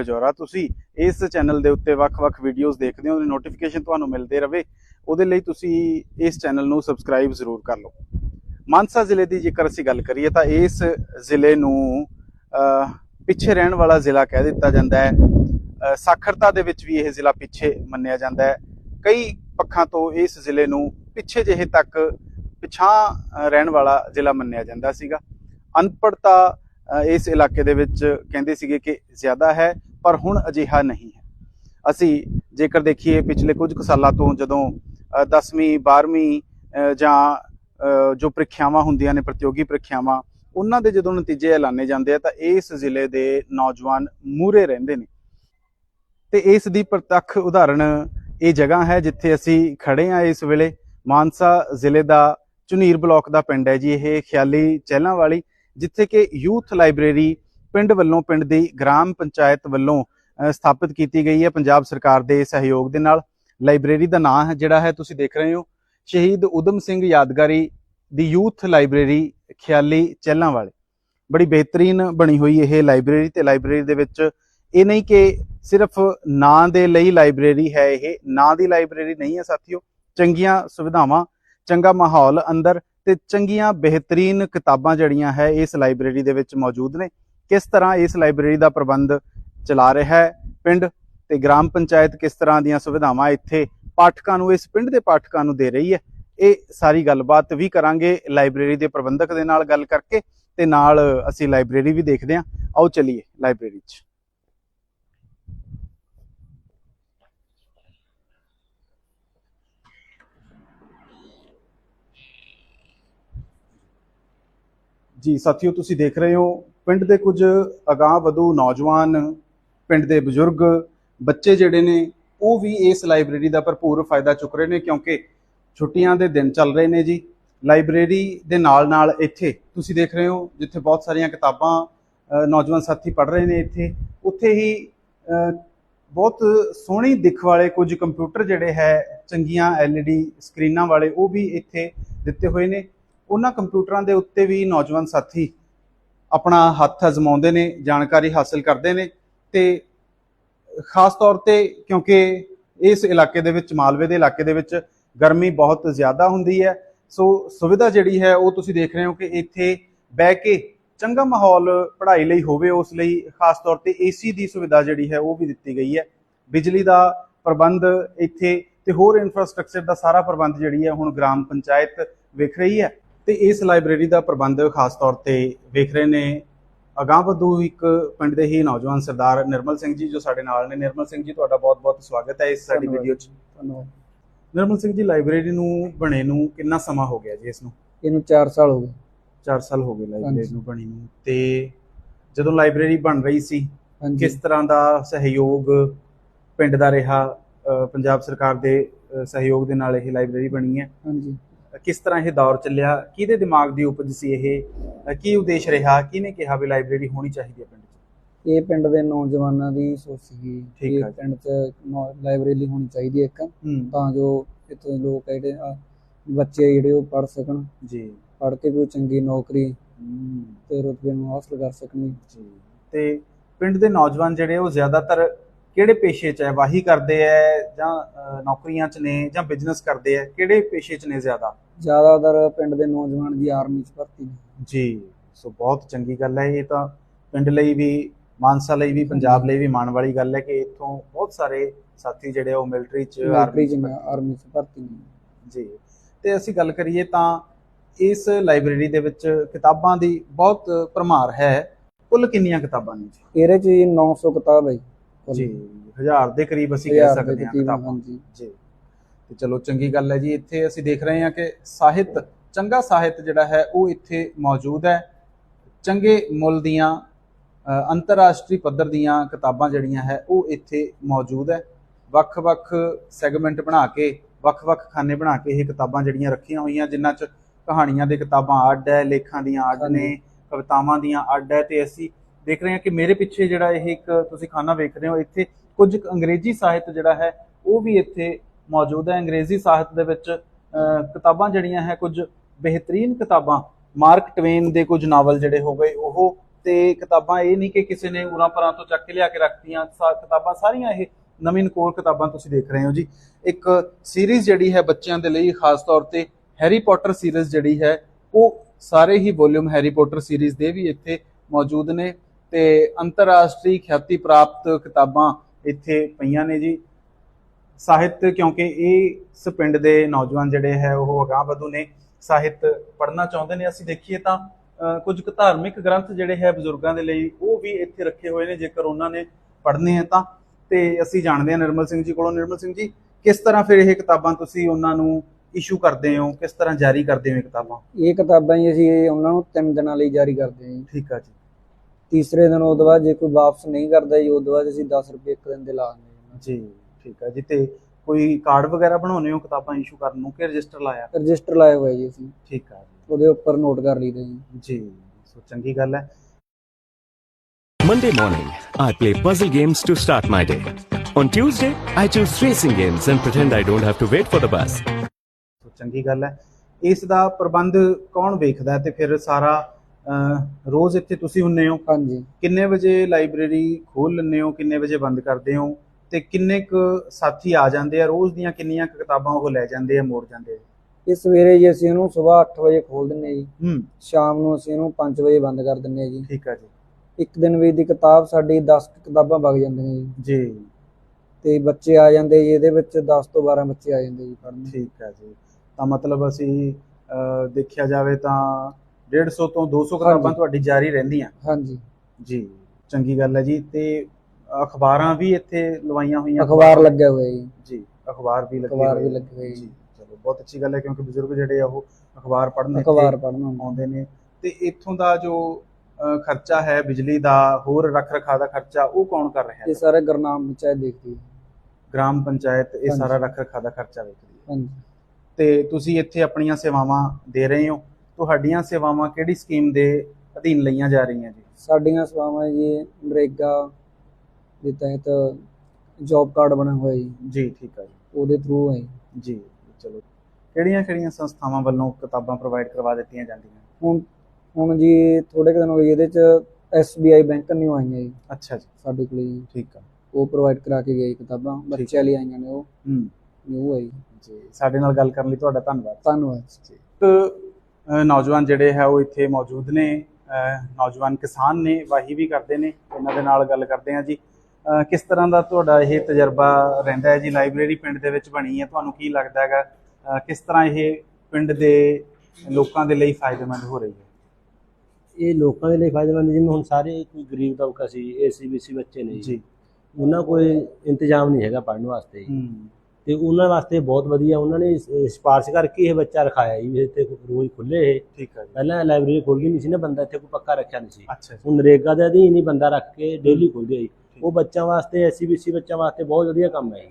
ਰਜੌਰਾ, ਤੁਸੀਂ ਇਸ ਚੈਨਲ ਦੇ ਉੱਤੇ ਵੱਖ-ਵੱਖ ਵੀਡੀਓਜ਼ ਦੇਖਦੇ ਹੋ, ਉਹਦੀ ਨੋਟੀਫਿਕੇਸ਼ਨ ਤੁਹਾਨੂੰ ਮਿਲਦੇ ਰਵੇ ਉਹਦੇ ਲਈ ਤੁਸੀਂ ਇਸ ਚੈਨਲ ਨੂੰ ਸਬਸਕ੍ਰਾਈਬ ਜ਼ਰੂਰ ਕਰ ਲਓ। ਮਾਨਸਾ ਜ਼ਿਲ੍ਹੇ ਦੀ ਜੇਕਰ ਅਸੀਂ ਗੱਲ ਕਰੀਏ ਤਾਂ ਇਸ ਜ਼ਿਲ੍ਹੇ ਨੂੰ ਪਿੱਛੇ ਰਹਿਣ ਵਾਲਾ ਜ਼ਿਲ੍ਹਾ ਕਹਿ ਦਿੱਤਾ ਜਾਂਦਾ ਹੈ। ਸਾਖਰਤਾ ਦੇ ਵਿੱਚ ਵੀ ਇਹ ਜ਼ਿਲ੍ਹਾ ਪਿੱਛੇ ਮੰਨਿਆ ਜਾਂਦਾ ਹੈ। ਕਈ ਪੱਖਾਂ ਤੋਂ ਇਸ ਜ਼ਿਲ੍ਹੇ ਨੂੰ ਪਿੱਛੇ ਜਿਹੇ ਤੱਕ ਪਿਛਾਂ ਰਹਿਣ ਵਾਲਾ ਜ਼ਿਲ੍ਹਾ ਮੰਨਿਆ ਜਾਂਦਾ ਸੀਗਾ। ਅਨਪੜਤਾ ਇਸ ਇਲਾਕੇ ਦੇ ਵਿੱਚ ਕਹਿੰਦੇ ਸੀਗੇ ਕਿ ਜ਼ਿਆਦਾ ਹੈ। ਪਰ ਹੁਣ ਅਜਿਹਾ ਨਹੀਂ ਹੈ। ਅਸੀਂ ਜੇਕਰ ਦੇਖੀਏ ਪਿਛਲੇ ਕੁਝ ਕੁ ਸਾਲਾਂ ਤੋਂ ਜਦੋਂ 10ਵੀਂ 12ਵੀਂ ਅਹ, ਜਾਂ ਅਹ, ਜੋ ਪ੍ਰੀਖਿਆਵਾਂ ਹੁੰਦੀਆਂ ਨੇ ਪ੍ਰਤੀਯੋਗੀ ਪ੍ਰੀਖਿਆਵਾਂ ਉਹਨਾਂ ਦੇ ਜਦੋਂ ਨਤੀਜੇ ਐਲਾਨੇ ਜਾਂਦੇ ਆ ਤਾਂ ਇਸ ਜ਼ਿਲ੍ਹੇ ਦੇ ਨੌਜਵਾਨ ਮੂਰੇ ਰਹਿੰਦੇ ਨੇ। ਤੇ ਇਸ ਦੀ ਪ੍ਰਤੱਖ ਉਦਾਹਰਣ ਇਹ ਜਗ੍ਹਾ ਹੈ ਜਿੱਥੇ ਅਸੀਂ ਖੜੇ ਆ ਇਸ ਵੇਲੇ। ਮਾਨਸਾ ਜ਼ਿਲ੍ਹੇ ਦਾ ਝੁਨੀਰ ਬਲਾਕ ਦਾ ਪਿੰਡ ਹੈ ਜੀ ਇਹ ਖਿਆਲੀ ਚਹਿਲਾਂ ਵਾਲੀ ਜਿੱਥੇ ਕਿ ਯੂਥ ਲਾਇਬ੍ਰੇਰੀ ਪਿੰਡ ਵੱਲੋਂ, ਪਿੰਡ ਦੀ ਗ੍ਰਾਮ ਪੰਚਾਇਤ ਵੱਲੋਂ ਸਥਾਪਿਤ ਕੀਤੀ ਗਈ ਹੈ ਪੰਜਾਬ ਸਰਕਾਰ ਦੇ ਸਹਿਯੋਗ ਦੇ ਨਾਲ। ਲਾਇਬ੍ਰੇਰੀ ਦਾ ਨਾਮ ਹੈ, ਜਿਹੜਾ ਹੈ, ਤੁਸੀਂ ਦੇਖ ਰਹੇ ਹੋ। ਸ਼ਹੀਦ ਉਦਮ ਸਿੰਘ ਯਾਦਗਾਰੀ ਦੀ ਯੂਥ ਲਾਇਬ੍ਰੇਰੀ, ਖਿਆਲੀ ਚਹਿਲਾਂ ਵਾਲੇ। ਬੜੀ ਬਿਹਤਰੀਨ ਬਣੀ ਹੋਈ ਇਹ ਲਾਇਬ੍ਰੇਰੀ ਤੇ ਲਾਇਬ੍ਰੇਰੀ ਦੇ ਵਿੱਚ ਇਹ ਨਹੀਂ ਕਿ ਸਿਰਫ ਨਾਂ ਦੇ ਲਈ ਲਾਇਬ੍ਰੇਰੀ ਹੈ ਇਹ, ਨਾਂ ਦੀ ਲਾਇਬ੍ਰੇਰੀ ਨਹੀਂ ਹੈ ਸਾਥੀਓ। ਚੰਗੀਆਂ ਸੁਵਿਧਾਵਾਂ, ਚੰਗਾ ਮਾਹੌਲ ਅੰਦਰ ਤੇ ਚੰਗੀਆਂ ਬਿਹਤਰੀਨ ਕਿਤਾਬਾਂ ਜਿਹੜੀਆਂ ਹੈ, ਇਸ ਲਾਇਬ੍ਰੇਰੀ ਦੇ ਵਿੱਚ ਮੌਜੂਦ ਨੇ। ਕਿਸ ਤਰ੍ਹਾਂ ਇਸ ਲਾਇਬ੍ਰੇਰੀ ਦਾ ਪ੍ਰਬੰਧ ਚਲਾ ਰਿਹਾ ਹੈ? ਪਿੰਡ ਤੇ ਗ੍ਰਾਮ ਪੰਚਾਇਤ ਕਿਸ ਤਰ੍ਹਾਂ ਦੀਆਂ ਸੁਵਿਧਾਵਾਂ ਇੱਥੇ ਪਾਠਕਾਂ ਨੂੰ, ਇਸ ਪਿੰਡ ਦੇ ਪਾਠਕਾਂ ਨੂੰ ਦੇ ਰਹੀ ਹੈ? ਇਹ ਸਾਰੀ ਗੱਲਬਾਤ ਵੀ ਕਰਾਂਗੇ ਲਾਇਬ੍ਰੇਰੀ ਦੇ ਪ੍ਰਬੰਧਕ ਦੇ ਨਾਲ ਗੱਲ ਕਰਕੇ ਤੇ ਨਾਲ ਅਸੀਂ ਲਾਇਬ੍ਰੇਰੀ ਵੀ ਦੇਖਦੇ ਹਾਂ। ਆਓ ਚਲਿਏ ਲਾਇਬ੍ਰੇਰੀ 'ਚ। ਜੀ, ਸਾਥੀਓ, ਤੁਸੀਂ ਦੇਖ ਰਹੇ ਹੋ ਪਿੰਡ ਦੇ ਕੁਝ ਅਗਾਹ ਵਧੂ ਨੌਜਵਾਨ, ਪਿੰਡ ਦੇ ਬਜ਼ੁਰਗ, ਬੱਚੇ ਜਿਹੜੇ ਨੇ, ਉਹ ਵੀ ਇਸ ਲਾਇਬ੍ਰੇਰੀ ਦਾ ਭਰਪੂਰ ਫਾਇਦਾ ਚੁੱਕ ਰਹੇ ਨੇ ਕਿਉਂਕਿ ਛੁੱਟੀਆਂ ਦੇ ਦਿਨ ਚੱਲ ਰਹੇ ਨੇ ਜੀ। ਲਾਇਬ੍ਰੇਰੀ ਦੇ ਨਾਲ ਨਾਲ ਇੱਥੇ ਤੁਸੀਂ ਦੇਖ ਰਹੇ ਹੋ ਜਿੱਥੇ ਬਹੁਤ ਸਾਰੀਆਂ ਕਿਤਾਬਾਂ ਨੌਜਵਾਨ ਸਾਥੀ ਪੜ੍ਹ ਰਹੇ ਨੇ ਇੱਥੇ। ਉੱਥੇ ਹੀ ਬਹੁਤ ਸੋਹਣੀ ਦਿੱਖ ਵਾਲੇ ਕੁਝ ਕੰਪਿਊਟਰ ਜਿਹੜੇ ਹੈ, ਚੰਗੀਆਂ LED ਸਕਰੀਨਾਂ ਵਾਲੇ ਉਹ ਵੀ ਇੱਥੇ ਦਿੱਤੇ ਹੋਏ ਨੇ। ਉਹਨਾਂ ਕੰਪਿਊਟਰਾਂ ਦੇ ਉੱਤੇ ਵੀ ਨੌਜਵਾਨ ਸਾਥੀ ਆਪਣਾ ਹੱਥ ਅਜ਼ਮਾਉਂਦੇ ਨੇ, ਜਾਣਕਾਰੀ ਹਾਸਲ ਕਰਦੇ ਨੇ ਤੇ ਖਾਸ ਤੌਰ ਤੇ ਕਿਉਂਕਿ ਇਸ ਇਲਾਕੇ ਦੇ ਵਿੱਚ, ਮਾਲਵੇ ਦੇ ਇਲਾਕੇ ਦੇ ਵਿੱਚ ਗਰਮੀ ਬਹੁਤ ਜ਼ਿਆਦਾ ਹੁੰਦੀ ਹੈ, ਸੋ ਸੁਵਿਧਾ ਜਿਹੜੀ ਹੈ ਉਹ ਤੁਸੀਂ ਦੇਖ ਰਹੇ ਹੋ ਕਿ ਇੱਥੇ ਬਹਿ ਕੇ ਚੰਗਾ ਮਾਹੌਲ ਪੜ੍ਹਾਈ ਲਈ ਹੋਵੇ, ਉਸ ਲਈ ਖਾਸ ਤੌਰ ਤੇ ਏਸੀ ਦੀ ਸੁਵਿਧਾ ਜਿਹੜੀ ਹੈ ਉਹ ਵੀ ਦਿੱਤੀ ਗਈ ਹੈ। ਬਿਜਲੀ ਦਾ ਪ੍ਰਬੰਧ ਇੱਥੇ ਤੇ ਹੋਰ ਇਨਫਰਾਸਟ੍ਰਕਚਰ ਦਾ ਸਾਰਾ ਪ੍ਰਬੰਧ ਜਿਹੜੀ ਹੈ ਹੁਣ ਗ੍ਰਾਮ ਪੰਚਾਇਤ ਵੇਖ ਰਹੀ ਹੈ। ਤੇ ਇਸ ਲਾਇਬ੍ਰੇਰੀ ਦਾ ਪ੍ਰਬੰਧ ਖਾਸ ਤੌਰ ਤੇ ਵੇਖ ਰਹੇ ਨੇ ਅਗਾਂਹ ਵਧੂ ਇੱਕ ਪਿੰਡ ਦੇ ਹੀ ਨੌਜਵਾਨ ਸਰਦਾਰ ਨਿਰਮਲ ਸਿੰਘ ਜੀ ਜੋ ਸਾਡੇ ਨਾਲ ਨੇ। ਨਿਰਮਲ ਸਿੰਘ ਜੀ ਤੁਹਾਡਾ ਬਹੁਤ-ਬਹੁਤ ਸਵਾਗਤ ਹੈ ਇਸ ਸਾਡੀ। ਵੀਡੀਓ 'ਚ। ਧੰਨਵਾਦ। ਨਿਰਮਲ ਸਿੰਘ ਜੀ ਲਾਇਬ੍ਰੇਰੀ ਨੂੰ ਬਣੇ ਨੂੰ ਕਿੰਨਾ ਸਮਾਂ ਹੋ ਗਿਆ ਜੀ ਇਸ ਨੂੰ? ਇਹਨੂੰ 4 ਸਾਲ ਹੋ ਗਏ। 4 ਸਾਲ ਹੋ ਗਏ ਲਾਇਬ੍ਰੇਰੀ। ਨੂੰ ਬਣੀ ਨੂੰ। ਤੇ ਜਦੋਂ ਲਾਇਬ੍ਰੇਰੀ ਬਣ ਰਹੀ ਸੀ ਕਿਸ ਤਰ੍ਹਾਂ ਦਾ ਸਹਿਯੋਗ ਪਿੰਡ ਦਾ ਰਿਹਾ? ਪੰਜਾਬ ਸਰਕਾਰ ਦੇ ਸਹਿਯੋਗ ਦੇ ਨਾਲ ਇਹ ਲਾਇਬ੍ਰੇਰੀ ਬਣੀ ਹੈ। ਹਾਂਜੀ। ਕਿਸ ਤਰ੍ਹਾਂ ਇਹ ਦੌਰ ਚੱਲਿਆ ਕਿਹਦੇ ਦਿਮਾਗ ਦੀ ਉਪਜ ਸੀ ਇਹ ਕੀ ਉਦੇਸ਼ ਰਿਹਾ ਕਿਹਨੇ ਕਿਹਾ ਵੀ ਲਾਇਬ੍ਰੇਰੀ ਹੋਣੀ ਚਾਹੀਦੀ ਹੈ ਪਿੰਡ 'ਚ? ਇਹ ਪਿੰਡ ਦੇ ਨੌਜਵਾਨਾਂ ਦੀ ਸੋਚ ਸੀਗੀ ਠੀਕ ਜੀ। ਪਿੰਡ 'ਚ ਲਾਇਬ੍ਰੇਰੀ ਹੋਣੀ ਚਾਹੀਦੀ ਹੈ ਇੱਕ ਹੂੰ। ਤਾਂ ਜੋ ਇੱਥੇ ਲੋਕ ਜਿਹੜੇ ਬੱਚੇ ਜਿਹੜੇ ਉਹ ਪੜ ਸਕਣ। ਜੀ। ਪੜ ਕੇ ਕੋਈ ਚੰਗੀ ਨੌਕਰੀ ਹੂੰ, ਤੇ ਰੁਤਬੇ ਨੂੰ ਹਾਸਲ ਕਰ ਸਕਣ। ਜੀ। ਤੇ ਪਿੰਡ ਦੇ ਨੌਜਵਾਨ ਜਿਹੜੇ ਉਹ ਜ਼ਿਆਦਾਤਰ ਕਿਹੜੇ ਪੇਸ਼ੇ 'ਚ ਹੈ ਵਾਹੀ ਕਰਦੇ ਹੈ ਜਾਂ ਅ, ਨੌਕਰੀਆਂ 'ਚ ਨੇ ਜਾਂ ਬਿਜ਼ਨਸ ਕਰਦੇ ਹੈ ਕਿਹੜੇ ਪੇਸ਼ੇ 'ਚ ਨੇ ਜ਼ਿਆਦਾ? ਜ਼ਿਆਦਾਤਰ ਪਿੰਡ ਦੇ ਨੌਜਵਾਨ ਜੀ ਆਰਮੀ 'ਚ ਭਰਤੀ ਨੇ। ਜੀ ਸੋ ਬਹੁਤ ਚੰਗੀ ਗੱਲ ਹੈ ਇਹ ਤਾਂ ਪਿੰਡ ਲਈ ਵੀ ਮਾਨਸਾ ਲਈ ਵੀ ਪੰਜਾਬ ਲਈ ਵੀ ਮਾਣ ਵਾਲੀ ਗੱਲ ਹੈ ਕਿ ਇੱਥੋਂ ਬਹੁਤ ਸਾਰੇ ਸਾਥੀ ਜਿਹੜੇ ਆ ਉਹ ਮਿਲਟਰੀ 'ਚ ਮਿਲਟਰੀ ਆਰਮੀ 'ਚ 'ਚ ਨੇ। ਆਰਮੀ 'ਚ ਭਰਤੀ ਨੇ। ਜੀ ਤੇ ਅਸੀਂ ਗੱਲ ਕਰੀਏ ਤਾਂ ਇਸ ਲਾਇਬ੍ਰੇਰੀ ਦੇ ਵਿੱਚ ਕਿਤਾਬਾਂ ਦੀ ਬਹੁਤ ਭਰਮਾਰ ਹੈ। ਕੁੱਲ ਕਿੰਨੀਆਂ ਕਿਤਾਬਾਂ ਨੇ ਜੀ? ਇਹਦੇ 'ਚ ਜੀ 900 ਕਿਤਾਬ ਹੈ। ਜੀ। ਹਜ਼ਾਰ ਦੇ ਕਰੀਬ ਅਸੀਂ ਕਹਿ ਸਕਦੇ ਹਾਂ ਕਿਤਾਬਾਂ। ਜੀ। ਤੇ ਚਲੋ ਚੰਗੀ ਗੱਲ ਹੈ ਜੀ। ਇੱਥੇ ਅਸੀਂ ਦੇਖ ਰਹੇ ਹਾਂ ਕਿ ਸਾਹਿਤ ਚੰਗਾ ਸਾਹਿਤ ਜਿਹੜਾ ਹੈ ਉਹ ਇੱਥੇ ਮੌਜੂਦ ਹੈ। ਚੰਗੇ ਮੁੱਲ ਦੀਆਂ ਅੰਤਰਰਾਸ਼ਟਰੀ ਪੱਧਰ ਦੀਆਂ ਕਿਤਾਬਾਂ ਜਿਹੜੀਆਂ ਹੈ ਉਹ ਇੱਥੇ ਮੌਜੂਦ ਹੈ। ਵੱਖ-ਵੱਖ ਸੈਗਮੈਂਟ ਬਣਾ ਕੇ ਵੱਖ-ਵੱਖ ਖਾਨੇ ਬਣਾ ਕੇ ਇਹ ਕਿਤਾਬਾਂ ਜਿਹੜੀਆਂ ਰੱਖੀਆਂ ਹੋਈਆਂ ਜਿਨ੍ਹਾਂ 'ਚ ਕਹਾਣੀਆਂ ਦੇ ਕਿਤਾਬਾਂ ਅੱਡ ਹੈ ਲੇਖਾਂ ਦੀਆਂ ਅੱਡ ਨੇ ਕਵਿਤਾਵਾਂ ਦੀਆਂ ਅੱਡ ਹੈ। ਤੇ ਅਸੀਂ ਦੇਖ ਰਹੇ ਹਾਂ ਕਿ ਮੇਰੇ ਪਿੱਛੇ ਜਿਹੜਾ ਇਹ ਇੱਕ ਤੁਸੀਂ ਖਾਨਾ ਵੇਖ ਰਹੇ ਹੋ, ਇੱਥੇ ਕੁਝ ਕੁ ਅੰਗਰੇਜ਼ੀ ਸਾਹਿਤ ਜਿਹੜਾ ਹੈ, ਉਹ ਵੀ ਇੱਥੇ ਮੌਜੂਦ ਹੈ। ਅੰਗਰੇਜ਼ੀ ਸਾਹਿਤ ਦੇ ਵਿੱਚ ਕਿਤਾਬਾਂ ਜਿਹੜੀਆਂ ਹੈ, ਕੁਝ ਬਿਹਤਰੀਨ ਕਿਤਾਬਾਂ, ਮਾਰਕ ਟਵੇਨ ਦੇ ਕੁਝ ਨਾਵਲ ਜਿਹੜੇ ਹੋ ਗਏ ਉਹ, ਤੇ ਕਿਤਾਬਾਂ ਇਹ ਨਹੀਂ ਕਿ ਕਿਸੇ ਨੇ ਉਰਾਂ ਪਰਾਂ ਤੋਂ ਚੱਕ ਕੇ ਲਿਆ ਕੇ ਰੱਖਤੀਆਂ, ਸਾ- ਕਿਤਾਬਾਂ ਸਾਰੀਆਂ ਇਹ ਨਵੀਂ ਨਕੋਰ ਕਿਤਾਬਾਂ ਤੁਸੀਂ ਦੇਖ ਰਹੇ ਹੋ ਜੀ। ਇੱਕ ਸੀਰੀਜ਼ ਜਿਹੜੀ ਹੈ ਬੱਚਿਆਂ ਦੇ ਲਈ, ਖਾਸ ਤੌਰ ਤੇ ਹੈਰੀ ਪੋਟਰ ਸੀਰੀਜ਼ ਜਿਹੜੀ ਹੈ, ਉਹ ਸਾਰੇ ਹੀ ਵੋਲਿਊਮ ਹੈਰੀ ਪੋਟਰ ਸੀਰੀਜ਼ ਦੇ ਵੀ ਇੱਥੇ ਮੌਜੂਦ ਨੇ। ਤੇ ਅੰਤਰਰਾਸ਼ਟਰੀ ਖਿਆਤੀ ਪ੍ਰਾਪਤ ਕਿਤਾਬਾਂ ਇੱਥੇ ਪਈਆਂ ਨੇ ਜੀ। ਸਾਹਿਤ ਕਿਉਂਕਿ ਇਹ ਇਸ ਪਿੰਡ ਦੇ ਨੌਜਵਾਨ ਜਿਹੜੇ ਹੈ ਉਹ ਅਗਾਂਹ ਵਧੂ ਨੇ। ਸਾਹਿਤ ਪੜ੍ਹਨਾ ਚਾਹੁੰਦੇ ਨੇ। ਅਸੀਂ ਦੇਖੀਏ ਤਾਂ ਕੁਝ ਕੁ ਧਾਰਮਿਕ ਗ੍ਰੰਥ ਜਿਹੜੇ ਹੈ ਬਜ਼ੁਰਗਾਂ ਦੇ ਲਈ ਉਹ ਵੀ ਇੱਥੇ ਰੱਖੇ ਹੋਏ ਨੇ ਜੇਕਰ ਉਹਨਾਂ ਨੇ ਪੜ੍ਹਨੇ ਹੈ ਤਾਂ। ਤੇ ਅਸੀਂ ਜਾਣਦੇ ਹਾਂ ਨਿਰਮਲ ਸਿੰਘ ਜੀ ਕੋਲੋਂ। ਨਿਰਮਲ ਸਿੰਘ ਜੀ ਕਿਸ ਤਰ੍ਹਾਂ ਫਿਰ ਇਹ ਕਿਤਾਬਾਂ ਤੁਸੀਂ ਉਹਨਾਂ ਨੂੰ ਇਸ਼ੂ ਕਰਦੇ ਹੋ? ਕਿਸ ਤਰ੍ਹਾਂ ਜਾਰੀ ਕਰਦੇ ਹੋ ਇਹ ਕਿਤਾਬਾਂ? ਇਹ ਕਿਤਾਬਾਂ ਹੀ ਅਸੀਂ ਉਹਨਾਂ ਨੂੰ ਤਿੰਨ ਦਿਨਾਂ ਲਈ ਜਾਰੀ ਕਰਦੇ ਹਾਂ ਜੀ। ਠੀਕ ਆ ਜੀ। ਤੀਸਰੇ ਦਿਨ ਉਹ ਤੋਂ ਬਾਅਦ ਜੇ ਕੋਈ ਵਾਪਸ ਨਹੀਂ ਕਰਦਾ ਜੀ ਉਹ ਤੋਂ ਬਾਅਦ ਅਸੀਂ 10 ਰੁਪਏ ਇੱਕ ਦਿਨ ਦੇ ਲਾ ਦਿੰਦੇ ਹਾਂ। ਜੀ ਠੀਕ ਆ ਜੀ ਤੇ ਕੋਈ ਕਾਰਡ ਵਗੈਰਾ ਬਣਾਉਨੇ ਹੋ ਕਿਤਾਬਾਂ ਇਸ਼ੂ ਕਰਨ ਨੂੰ ਕਿ ਰਜਿਸਟਰ ਲਾਇਆ? ਰਜਿਸਟਰ ਲਾਇਆ ਹੋਇਆ ਜੀ ਅਸੀਂ। ਠੀਕ ਆ ਜੀ। ਉਹਦੇ ਉੱਪਰ ਨੋਟ ਕਰ ਲਈਦਾ ਜੀ। ਜੀ ਸੋ ਚੰਗੀ ਗੱਲ ਹੈ। Monday morning, I play puzzle games to start my day. On Tuesday, I choose racing games and pretend I don't have to wait for the bus. ਸੋ ਚੰਗੀ ਗੱਲ ਹੈ। ਇਸ ਦਾ ਪ੍ਰਬੰਧ ਕੌਣ ਵੇਖਦਾ ਹੈ ਤੇ ਫਿਰ ਸਾਰਾ ਰੋਜ਼ ਇੱਥੇ ਤੁਸੀਂ ਹੁੰਨੇ ਹੋ। ਹਾਂਜੀ। ਕਿੰਨੇ ਵਜੇ ਲਾਇਬ੍ਰੇਰੀ ਖੋਲ ਲੈਂਦੇ ਹੋ? ਕਿੰਨੇ ਵਜੇ ਬੰਦ ਕਰਦੇ ਹੋ? ਤੇ ਕਿੰਨੇ ਕੁ ਸਾਥੀ ਆ ਜਾਂਦੇ ਆ? ਰੋਜ਼ ਦੀਆਂ ਕਿੰਨੀਆਂ ਕੁ ਕਿਤਾਬਾਂ ਉਹ ਲੈ ਜਾਂਦੇ ਆ ਮੋੜ ਜਾਂਦੇ ਆ? ਇਹ ਸਵੇਰੇ ਜੀ ਅਸੀਂ ਇਹਨੂੰ ਸਵੇਰ 8 ਵਜੇ ਖੋਲ ਹਾਂ ਜੀ। ਹੂੰ। ਸ਼ਾਮ ਨੂੰ ਅਸੀਂ ਇਹਨੂੰ 5 ਵਜੇ ਬੰਦ ਕਰ ਹਾਂ ਜੀ। ਠੀਕ ਆ ਜੀ। ਇੱਕ ਦਿਨ ਵਿੱਚ ਦੀ ਕਿਤਾਬ ਸਾਡੀ 10 ਕਿਤਾਬਾਂ ਵਗ ਜਾਂਦੀਆਂ ਜੀ। ਜੀ। ਤੇ ਬੱਚੇ ਆ ਜਾਂਦੇ ਜੀ ਇਹਦੇ ਵਿੱਚ 10 ਤੋਂ 12 ਬੱਚੇ ਆ ਜਾਂਦੇ ਜੀ ਪੜ੍ਹਨ। ਠੀਕ ਆ ਜੀ। ਤਾਂ ਮਤਲਬ ਅਸੀਂ ਦੇਖਿਆ ਜਾਵੇ ਤਾਂ 150 ਤੋਂ 200 ਕਿਤਾਬਾਂ। ਤੁਹਾਡੀ ਜਾਰੀ ਰਹਿੰਦੀਆਂ। ਹਾਂਜੀ। ਜੀ ਚੰਗੀ ਗੱਲ ਹੈ ਜੀ। ਤੇ ਅਖਬਾਰਾਂ ਵੀ ਇੱਥੇ ਲਵਾਈਆਂ ਹੋਈਆਂ ਅਖਬਾਰ ਲੱਗਿਆ ਹੋਇਆ ਜੀ। ਜੀ ਅਖਬਾਰ ਵੀ ਲੱਗੇ ਅਖਬਾਰ ਹੋਏ। ਵੀ। ਲੱਗੇ ਹੋਏ ਜੀ ਚਲੋ ਬਹੁਤ ਅੱਛੀ ਗੱਲ ਹੈ ਕਿਉਂਕਿ ਬਜ਼ੁਰਗ ਜਿਹੜੇ ਆ ਉਹ ਅਖਬਾਰ ਪੜ੍ਹਨ ਅਖਬਾਰ ਪੜ੍ਹਨਾ ਆਉਂਦੇ। ਨੇ। ਤੇ ਇੱਥੋਂ ਦਾ ਜੋ ਖਰਚਾ ਹੈ ਬਿਜਲੀ ਦਾ ਹੋਰ ਰੱਖ ਰਖਾ ਦਾ ਖਰਚਾ ਉਹ ਕੌਣ ਕਰ ਰਿਹਾ ਇਹ ਹੈ ਸਾਰੇ ਗੁਰਨਾਮ ਪੰਚਾਇਤ ਦੇਖਦੀ ਹੈ। ਗ੍ਰਾਮ ਪੰਚਾਇਤ ਇਹ। ਸਾਰਾ ਰੱਖ ਰਖਾ ਦਾ ਖਰਚਾ ਵੇਖਦੀ ਹੈ। ਹਾਂਜੀ। ਤੇ ਤੁਸੀਂ ਇੱਥੇ ਆਪਣੀਆਂ ਸੇਵਾਵਾਂ ਦੇ ਰਹੇ ਹੋ? ਤੁਹਾਡੀਆਂ ਸੇਵਾਵਾਂ ਕਿਹੜੀ ਸਕੀਮ ਦੇ ਅਧੀਨ ਲਈਆਂ ਜਾ ਰਹੀਆਂ ਜੀ? ਸਾਡੀਆਂ ਸੇਵਾਵਾਂ ਜੀ ਨਰੇਗਾ ਦੇ ਤਹਿਤ ਜੌਬ ਕਾਰਡ ਬਣਿਆ ਹੋਇਆ ਜੀ। ਜੀ ਠੀਕ ਹੈ ਜੀ। ਉਹਦੇ ਥਰੂ ਹੈ ਜੀ। ਚਲੋ। ਕਿਹੜੀਆਂ ਕਿਹੜੀਆਂ ਸੰਸਥਾਵਾਂ ਵੱਲੋਂ ਕਿਤਾਬਾਂ ਪ੍ਰੋਵਾਈਡ ਕਰਵਾ ਦਿੱਤੀਆਂ ਜਾਂਦੀਆਂ? ਹੁਣ ਹੁਣ ਜੀ ਥੋੜੇ ਕੁ ਦਿਨ ਹੋਏ ਇਹਦੇ ਚ SBI ਬੈਂਕ ਨਿਊ ਆਈਆਂ ਜੀ। ਅੱਛਾ ਜੀ। ਸਾਡੇ ਕੋਲ ਜੀ। ਠੀਕ ਆ। ਉਹ ਪ੍ਰੋਵਾਈਡ ਕਰਾ ਕੇ ਗਏ ਕਿਤਾਬਾਂ। ਬੱਚਿਆਂ ਲਈ ਆਈਆਂ ਨੇ ਉਹ। ਹੂੰ। ਨਿਊ ਹੈ ਜੀ। ਜੀ ਸਾਡੇ ਨਾਲ ਗੱਲ ਕਰਨ ਲਈ ਤੁਹਾਡਾ ਧੰਨਵਾਦ। ਧੰਨਵਾਦ। ਅ, ਨੌਜਵਾਨ ਜਿਹੜੇ ਹੈ ਉਹ ਇੱਥੇ ਮੌਜੂਦ ਨੇ। ਨੌਜਵਾਨ ਕਿਸਾਨ ਨੇ ਵਾਹੀ ਵੀ ਕਰਦੇ ਨੇ। ਇਹਨਾਂ ਦੇ ਨਾਲ ਗੱਲ ਕਰਦੇ ਆ ਜੀ। ਕਿਸ ਤਰ੍ਹਾਂ ਦਾ ਤੁਹਾਡਾ ਇਹ ਤਜਰਬਾ ਰਹਿੰਦਾ ਹੈ ਜੀ? ਲਾਇਬ੍ਰੇਰੀ ਪਿੰਡ ਦੇ ਵਿੱਚ ਬਣੀ ਹੈ। ਤੁਹਾਨੂੰ ਕੀ ਲੱਗਦਾ ਹੈਗਾ? ਕਿਸ ਤਰ੍ਹਾਂ ਇਹ ਪਿੰਡ ਦੇ ਲੋਕਾਂ ਦੇ ਲਈ ਫਾਇਦੇਮੰਦ ਹੋ ਰਹੀ ਹੈ? ਇਹ ਲੋਕਾਂ ਦੇ ਲਈ ਫਾਇਦੇਮੰਦ ਜਿਵੇਂ ਹੁਣ ਸਾਰੇ ਕੋਈ ਗਰੀਬ ਤਬਕਾ ਸੀ ਏਸੀਬੀਸੀ ਬੱਚੇ ਨੇ। ਜੀ। ਉਹਨਾਂ ਕੋਈ ਇੰਤਜ਼ਾਮ ਨਹੀਂ ਹੈਗਾ ਪੜ੍ਹਨ ਵਾਸਤੇ। ਤੇ ਉਹਨਾਂ ਵਾਸਤੇ ਬਹੁਤ ਵਧੀਆ ਉਹਨਾਂ ਨੇ ਸਿਫਾਰਿਸ਼ ਕਰਕੇ ਇਹ ਬੱਚਾ ਰਖਾਇਆ ਜੀ ਇੱਥੇ ਰੋਜ਼ ਖੁੱਲੇ ਇਹ। ਠੀਕ ਹੈ ਪਹਿਲਾਂ ਲਾਇਬ੍ਰੇਰੀ ਖੁੱਲਦੀ ਨਹੀਂ ਸੀ ਨਾ ਬੰਦਾ ਇੱਥੇ ਕੋਈ ਪੱਕਾ ਰੱਖਿਆ ਨਹੀਂ ਸੀ। ਹੁਣ ਨਰੇਗਾ ਦੇ ਅਧੀਨ ਹੀ ਬੰਦਾ ਰੱਖ ਕੇ ਡੇਲੀ ਖੁੱਲਦੀ ਜੀ। ਉਹ ਬੱਚਿਆਂ ਵਾਸਤੇ ਐਸਸੀਬੀਸੀ ਬੱਚਿਆਂ ਵਾਸਤੇ ਬਹੁਤ ਵਧੀਆ ਕੰਮ ਹੈ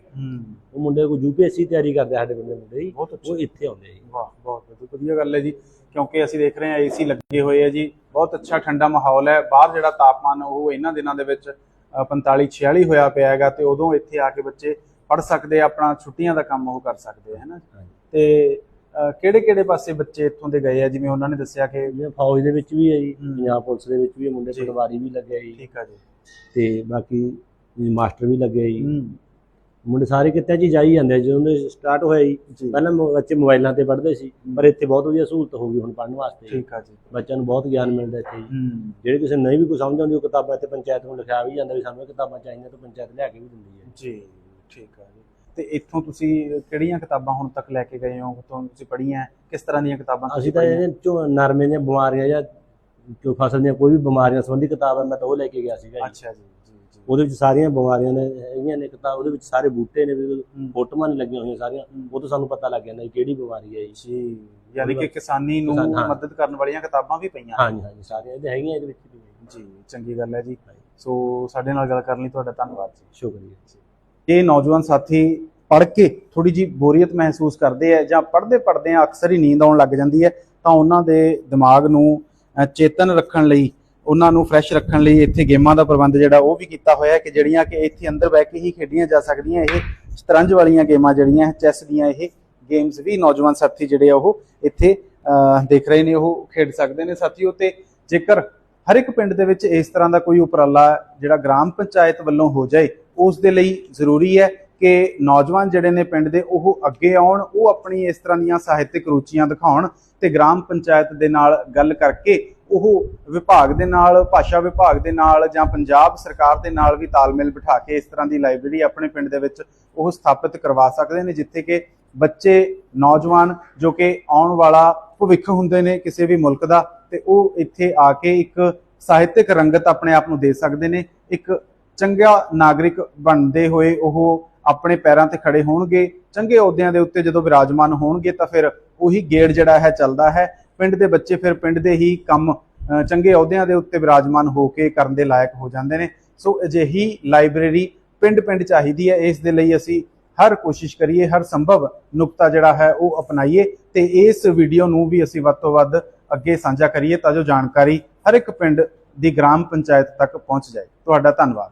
ਉਹ ਮੁੰਡੇ ਕੋ ਯੂਪੀਐਸਸੀ ਤਿਆਰੀ ਕਰਦੇ ਸਾਡੇ ਬੰਦੇ ਮੁੰਡੇ ਜੀ। ਉਹ ਇੱਥੇ ਆਉਂਦੇ ਜੀ। ਵਾਹ ਬਹੁਤ ਵਧੀਆ ਗੱਲ ਹੈ ਜੀ। ਕਿਉਂਕਿ ਅਸੀਂ ਦੇਖ ਰਹੇ ਹਾਂ ਏਸੀ ਲੱਗੇ ਹੋਏ ਆ ਜੀ। ਬਹੁਤ ਅੱਛਾ ਠੰਡਾ ਮਾਹੌਲ ਹੈ। ਬਾਹਰ ਜਿਹੜਾ ਤਾਪਮਾਨ ਉਹ ਇਹਨਾਂ ਦਿਨਾਂ ਦੇ ਵਿੱਚ ਅ, 45 46 ਹੋਇਆ ਪਿਆ ਹੈਗਾ ਤੇ ਉਦੋਂ ਇੱਥੇ ਆ ਕੇ ਬੱਚੇ ਪੜ ਸਕਦੇ ਆ ਆਪਣਾ ਛੁੱਟੀਆਂ ਦਾ ਕੰਮ ਉਹ ਕਰ ਸਕਦੇ ਆ ਹੈਨਾ। ਤੇ ਕਿਹੜੇ ਕਿਹੜੇ ਪਾਸੇ ਬੱਚੇ ਇੱਥੋਂ ਦੇ ਗਏ ਆ? ਜਿਵੇਂ ਉਹਨਾਂ ਨੇ ਦੱਸਿਆ ਕਿ ਜਿਵੇਂ ਫੌਜ ਦੇ ਵਿੱਚ ਵੀ ਹੈ ਜੀ। ਪੰਜਾਬ ਪੁਲਿਸ ਦੇ ਵਿੱਚ ਵੀ ਮੁੰਡੇ। ਪਟਵਾਰੀ ਵੀ ਲੱਗੇ ਆ ਜੀ। ਠੀਕ ਆ ਜੀ। ਤੇ ਬਾਕੀ ਮਾਸਟਰ ਵੀ ਲੱਗੇ ਆ ਜੀ। ਮੁੰਡੇ ਸਾਰੇ ਕਿਤੇ ਜੀ ਜਾਈ ਜਾਂਦੇ ਜਦੋਂ ਦੇ ਸਟਾਰਟ ਹੋਇਆ ਜੀ। ਪਹਿਲਾਂ ਬੱਚੇ ਮੋਬਾਈਲਾਂ ਤੇ ਪੜ੍ਹਦੇ ਸੀ ਪਰ ਇੱਥੇ ਬਹੁਤ ਵਧੀਆ ਸਹੂਲਤ ਹੋ ਗਈ ਹੁਣ ਪੜ੍ਹਨ ਵਾਸਤੇ। ਠੀਕ ਆ ਜੀ। ਬੱਚਿਆਂ ਨੂੰ ਬਹੁਤ ਗਿਆਨ ਮਿਲਦਾ ਇੱਥੇ ਜਿਹੜੇ ਕਿਸੇ ਨਹੀਂ ਵੀ ਕੋਈ ਸਮਝ ਆਉਂਦੀ ਉਹ ਕਿਤਾਬਾਂ ਇੱਥੇ ਪੰਚਾਇਤ ਨੂੰ ਲਿਖਿਆ ਵੀ ਜਾਂਦਾ ਵੀ ਸਾਨੂੰ ਇਹ ਕਿਤਾਬਾਂ ਚਾਹੀਦੀਆਂ ਤਾਂ ਪੰਚਾਇਤ ਲਿਆ ਕੇ ਵੀ ਦਿੰਦੀ ਹੈ। ਜੀ। ਠੀਕ ਆ ਜੀ। ਤੇ ਇੱਥੋਂ ਤੁਸੀਂ ਕਿਹੜੀਆਂ ਕਿਤਾਬਾਂ ਹੁਣ ਤੱਕ ਲੈ ਕੇ ਗਏ ਹੋ? ਤੋਂ ਤੁਸੀਂ ਪੜ੍ਹੀਆਂ? ਕਿਸ ਤਰ੍ਹਾਂ ਦੀਆਂ ਕਿਤਾਬਾਂ ਅਸੀਂ ਤਾਂ ਇਹਦੇ ਚੋਂ ਨਰਮੇ ਦੀਆਂ ਬਿਮਾਰੀਆਂ ਜਾਂ ਜੋ ਫਸਲ ਦੀਆਂ ਕੋਈ ਵੀ ਬਿਮਾਰੀਆਂ ਸੰਬੰਧੀ ਕਿਤਾਬ ਹੈ ਮੈਂ ਤਾਂ ਉਹ ਲੈ ਕੇ ਗਿਆ ਸੀਗਾ ਜੀ। ਅੱਛਾ ਜੀ ਜੀ ਜੀ। ਉਹਦੇ ਵਿੱਚ ਸਾਰੀਆਂ ਬਿਮਾਰੀਆਂ ਨੇ ਹੈਗੀਆਂ ਨੇ ਕਿਤਾਬ ਉਹਦੇ ਵਿੱਚ ਸਾਰੇ ਬੂਟੇ ਨੇ ਵੀ ਹੂੰ। ਫੋਟੋਆਂ ਨੇ ਲੱਗੀਆਂ ਹੋਈਆਂ ਸਾਰੀਆਂ ਹੂੰ। ਉਹ ਤੋਂ ਸਾਨੂੰ ਪਤਾ ਲੱਗ ਜਾਂਦਾ ਵੀ ਕਿਹੜੀ ਬਿਮਾਰੀ ਹੈ ਜੀ ਜੀ ਯਾਨੀ ਕਿ ਕਿਸਾਨੀ ਨੂੰ ਕਿਸਾਨ, ਹਾਂ। ਮਦਦ ਕਰਨ ਵਾਲੀਆਂ ਕਿਤਾਬਾਂ ਵੀ ਪਈਆਂ ਹਾਂਜੀ ਹਾਂਜੀ ਸਾਰੀਆਂ ਇਹਦੇ ਹੈਗੀਆਂ ਇਹਦੇ ਵਿੱਚ ਵੀ। ਜੀ ਚੰਗੀ ਗੱਲ ਹੈ ਜੀ। ਸੋ ਸਾਡੇ ਨਾਲ ਗੱਲ ਕਰਨ ਲਈ ਤੁਹਾਡਾ ਧੰਨਵਾਦ ਜੀ। ਸ਼ੁਕਰੀਆ। ਕਿ ਨੌਜਵਾਨ ਸਾਥੀ ਪੜ੍ਹ ਕੇ ਥੋੜੀ ਜੀ ਬੋਰੀਅਤ ਮਹਿਸੂਸ ਕਰਦੇ ਆ ਜਾਂ ਪੜ੍ਹਦੇ ਪੜ੍ਹਦੇ ਆ ਅਕਸਰ ਹੀ ਨੀਂਦ ਆਉਣ ਲੱਗ ਜਾਂਦੀ ਹੈ, ਤਾਂ ਉਹਨਾਂ ਦੇ ਦਿਮਾਗ ਨੂੰ ਚੇਤਨ ਰੱਖਣ ਲਈ, ਉਹਨਾਂ ਨੂੰ ਫਰੈਸ਼ ਰੱਖਣ ਲਈ ਇੱਥੇ ਗੇਮਾਂ ਦਾ ਪ੍ਰਬੰਧ ਜਿਹੜਾ ਉਹ ਵੀ ਕੀਤਾ ਹੋਇਆ ਹੈ ਕਿ ਜਿਹੜੀਆਂ ਕਿ ਇੱਥੇ ਅੰਦਰ ਬਹਿ ਕੇ ਹੀ ਖੇਡੀਆਂ ਜਾ ਸਕਦੀਆਂ, ਇਹ ਸ਼ਤਰੰਜ ਵਾਲੀਆਂ ਗੇਮਾਂ ਜਿਹੜੀਆਂ ਚੈਸ ਦੀਆਂ ਇਹ ਗੇਮਸ ਵੀ ਨੌਜਵਾਨ ਸਾਥੀ ਜਿਹੜੇ ਆ ਉਹ ਇੱਥੇ ਦੇਖ ਰਹੇ ਨੇ, ਉਹ ਖੇਡ ਸਕਦੇ ਨੇ ਸਾਥੀਓ। ਤੇ ਜੇਕਰ ਹਰ ਇੱਕ ਪਿੰਡ ਦੇ ਵਿੱਚ ਇਸ ਤਰ੍ਹਾਂ ਦਾ ਕੋਈ ਉਪਰਾਲਾ ਜਿਹੜਾ ਗ੍ਰਾਮ ਪੰਚਾਇਤ ਵੱਲੋਂ ਹੋ ਜਾਏ ਉਸ ਦੇ ਲਈ ਜ਼ਰੂਰੀ ਹੈ ਕਿ ਨੌਜਵਾਨ ਜਿਹੜੇ ਨੇ ਪਿੰਡ ਦੇ, ਉਹ ਅੱਗੇ ਆਉਣ, ਉਹ ਆਪਣੀ ਇਸ ਤਰ੍ਹਾਂ ਦੀਆਂ ਸਾਹਿਤਿਕ ਰੁਚੀਆਂ ਦਿਖਾਉਣ ਤੇ ਗ੍ਰਾਮ ਪੰਚਾਇਤ ਦੇ ਨਾਲ ਗੱਲ ਕਰਕੇ ਉਹ ਵਿਭਾਗ ਦੇ ਨਾਲ, ਭਾਸ਼ਾ ਵਿਭਾਗ ਦੇ ਨਾਲ ਜਾਂ ਪੰਜਾਬ ਸਰਕਾਰ ਦੇ ਨਾਲ ਵੀ ਤਾਲਮੇਲ ਬਿਠਾ ਕੇ ਇਸ ਤਰ੍ਹਾਂ ਦੀ ਲਾਇਬ੍ਰੇਰੀ ਆਪਣੇ ਪਿੰਡ ਦੇ ਵਿੱਚ ਉਹ ਸਥਾਪਿਤ ਕਰਵਾ ਸਕਦੇ ਨੇ, ਜਿੱਥੇ ਕਿ ਬੱਚੇ, ਨੌਜਵਾਨ ਜੋ ਕਿ ਆਉਣ ਵਾਲਾ ਭਵਿੱਖ ਹੁੰਦੇ ਨੇ ਕਿਸੇ ਵੀ ਮੁਲਕ ਦਾ ਤੇ ਉਹ ਇੱਥੇ ਆ ਕੇ ਇੱਕ ਸਾਹਿਤਿਕ ਰੰਗਤ ਆਪਣੇ ਆਪ ਨੂੰ ਦੇ ਸਕਦੇ ਨੇ, ਇੱਕ ਚੰਗਾ ਨਾਗਰਿਕ ਬਣਦੇ ਹੋਏ ਉਹ ਆਪਣੇ ਪੈਰਾਂ ਤੇ ਖੜੇ ਹੋਣਗੇ, ਚੰਗੇ ਅਹੁਦਿਆਂ ਦੇ ਉੱਤੇ ਜਦੋਂ ਵਿਰਾਜਮਾਨ ਹੋਣਗੇ ਤਾਂ ਫਿਰ ਉਹੀ ਗੇੜ ਜਿਹੜਾ ਹੈ ਚੱਲਦਾ ਹੈ। ਪਿੰਡ ਦੇ ਬੱਚੇ ਫਿਰ ਪਿੰਡ ਦੇ ਹੀ ਕੰਮ ਚੰਗੇ ਅਹੁਦਿਆਂ ਦੇ ਉੱਤੇ ਵਿਰਾਜਮਾਨ ਹੋ ਕੇ ਕਰਨ ਦੇ ਲਾਇਕ ਹੋ ਜਾਂਦੇ ਨੇ। ਸੋ ਅਜਿਹੀ ਲਾਇਬ੍ਰੇਰੀ ਪਿੰਡ ਪਿੰਡ ਚਾਹੀਦੀ ਹੈ। ਇਸ ਦੇ ਲਈ ਅਸੀਂ ਹਰ ਕੋਸ਼ਿਸ਼ ਕਰੀਏ, ਹਰ ਸੰਭਵ ਨੁਕਤਾ ਜਿਹੜਾ ਹੈ ਉਹ ਅਪਣਾਈਏ ਤੇ ਇਸ ਵੀਡੀਓ ਨੂੰ ਵੀ ਅਸੀਂ ਵੱਧ ਤੋਂ ਵੱਧ ਅੱਗੇ ਸਾਂਝਾ ਕਰੀਏ ਤਾਂ ਜੋ ਜਾਣਕਾਰੀ ਹਰ ਇੱਕ ਪਿੰਡ ਦੀ ਗ੍ਰਾਮ ਪੰਚਾਇਤ ਤੱਕ ਪਹੁੰਚ ਜਾਏ। ਤੁਹਾਡਾ ਧੰਨਵਾਦ।